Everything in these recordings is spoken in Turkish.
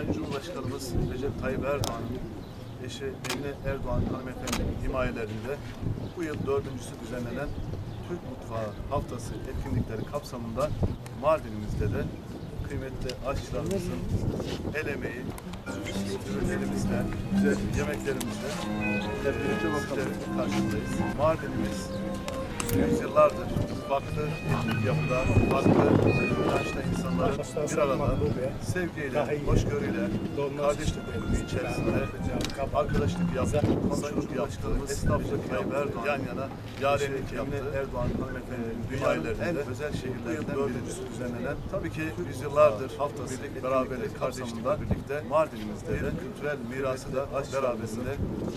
Sayın Cumhurbaşkanımız Recep Tayyip Erdoğan'ın eşi Emine Erdoğan hanımefendinin himayelerinde bu yıl dördüncüsü düzenlenen Türk Mutfağı Haftası etkinlikleri kapsamında Mardin'imizde de kıymetli aşçılarımızın el emeği, ürünlerimizle, güzel yemeklerimizle hep birlikte karşındayız. Mardin'imiz yüzyıllardır farklı etnik yapıda, farklı inançta insanların bir arada sevgiyle, hoşgörüyle, kardeşlik içerisinde arkadaşlık yaptı, komşuluk yaptı, esnaflık yaptı, yan yana yarenlik yaptı. Erdoğan hanımefendinin en özel şehirlerden birincisi düzenlenen. tabii ki yüzyıllardır haftası beraberlik kardeşlikle birlikte Mardin'imizde de kültürel mirası da beraberinde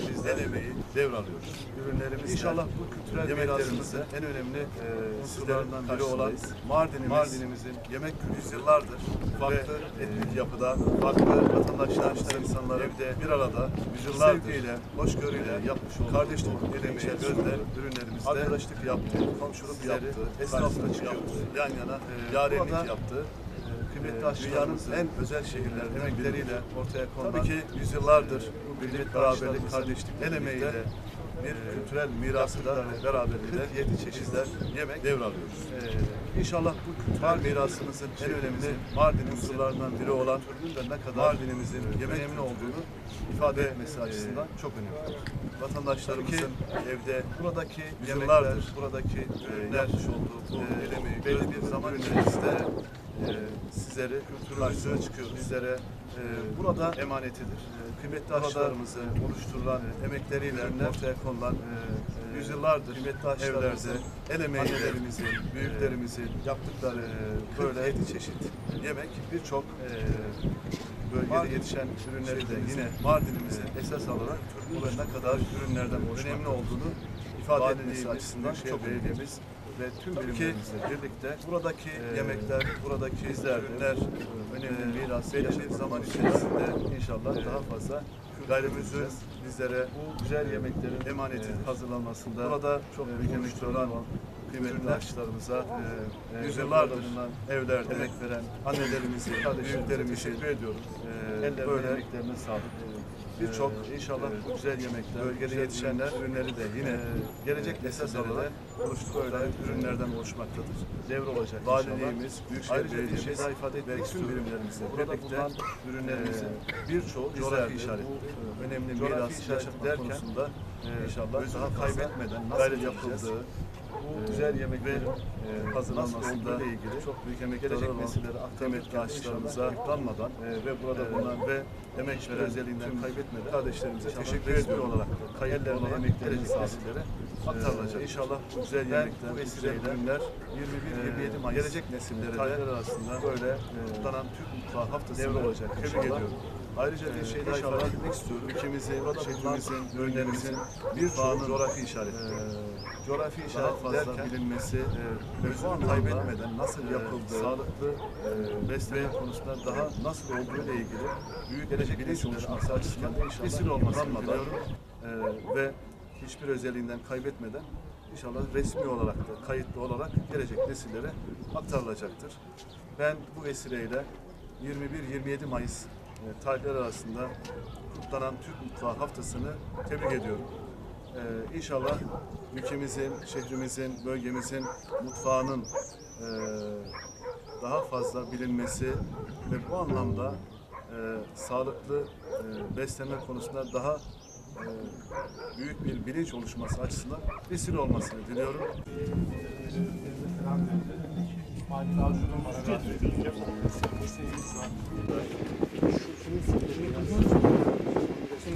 biz el emeği devralıyoruz. Ürünlerimiz İnşallah bu kültürel mirasımızın en önemli e, sizlerinden biri olan Mardin'imiz, Mardin'imizin yemek kültürü. Yüzyıllardır farklı etnik yapıda, farklı vatandaşlar, insanlar evde bir arada yüzyıllardır. sevgiyle, hoşgörüyle yapmış olduğu kardeşlik el içerisinde ürünlerimizde arkadaşlık yaptı, komşuluk yaptı, esnaflık yaptı, yan yana e, yarenlik yaptı. e, kıymetli aşçılarımızın en özel şehirler emekleriyle ortaya konulan tabii ki yüzyıllardır bu birlik, beraberlik, kardeşlik el emeğiyle bir kültürel mirası da beraberinde 47 çeşitler yemek devralıyoruz. Ee, inşallah bu kültürel mirasımızın en önemli Mardin unsurlarından biri olan türünün ne kadar Mardin'imizin yemek önemli olduğunu ifade etmesi açısından çok önemli. Vatandaşlarımızın evde buradaki yemeklerdir, buradaki e, yapmış olduğu bu el emeği belli bir zaman içerisinde e, sizlere kültür karşısına çıkıyoruz. Sizlere e, burada emanetidir. E, kıymetli aşçılarımızı oluşturulan e, emekleriyle ortaya konulan e, yüzyıllardır kıymetli aşçılarımızı, el emeğilerimizin, büyüklerimizin yaptıkları e, böyle 7 çeşit yemek birçok e, bölgede yetişen ürünleri de yine Mardin'imizin esas alarak bu ne kadar ürünlerden önemli olduğunu ifade etmesi açısından çok önemlimiz ve tüm birimlerimizle birlikte buradaki yemekler, buradaki ürünler önemli miras belli bir zaman içerisinde inşallah daha fazla gayrimüzün bizlere bu güzel yemeklerin emaneti hazırlanmasında burada çok büyük emekler olan kıymetli aşçılarımıza e, yüzyıllardır evlerde emek veren annelerimizi, büyüklerimizi teşekkür ediyorum. E, böyle emeklerine sağlık. Birçok inşallah bu güzel yemekler, bölgede yetişenler ürünleri de yine gelecek esas alarak oluştukları ürünlerden oluşmaktadır. Devre olacak Valiliğimiz, Büyükşehir Belediye'miz etmek tüm birimlerimizle birlikte ürünlerimizin birçoğu coğrafi işaret. Önemli miras yaşatmak konusunda inşallah daha kaybetmeden gayret yapıldığı güzel yemeklerin e, hazırlanmasında ilgili çok büyük emek gelecek nesillere aktarmak ağaçlarımıza yıpranmadan e, ve burada bulunan ve emek veren özelliğinden kaybetmeden kardeşlerimize teşekkür ediyor olarak kayıtlarına emeklerini nesillere aktarılacak. İnşallah güzel yemekler, bu vesileyle ürünler 21-27 Mayıs gelecek nesillere de arasında böyle kutlanan Türk Mutfağı Haftası. Tebrik ediyorum. Ayrıca bir şey daha ifade etmek istiyorum. Ülkemizin, şehrimizin, bölgemizin bir bağının coğrafi işareti. Ee, coğrafi işaret derken bilinmesi, e, özünü kaybetmeden nasıl yapıldığı, sağlıklı e, besleme konusunda daha nasıl olduğu ile ilgili büyük gelecek bilinç oluşması açısından vesile olmasını diliyorum. E, ve hiçbir özelliğinden kaybetmeden inşallah resmi olarak da kayıtlı olarak gelecek nesillere aktarılacaktır. Ben bu vesileyle 21-27 Mayıs e, tarihler arasında kutlanan Türk Mutfağı Haftası'nı tebrik ediyorum. Ee, inşallah ülkemizin, şehrimizin, bölgemizin mutfağının e, daha fazla bilinmesi ve bu anlamda e, sağlıklı e, beslenme konusunda daha e, büyük bir bilinç oluşması açısından vesile olmasını diliyorum. Şu, şunu, şunu, şunu, şunu, şunu,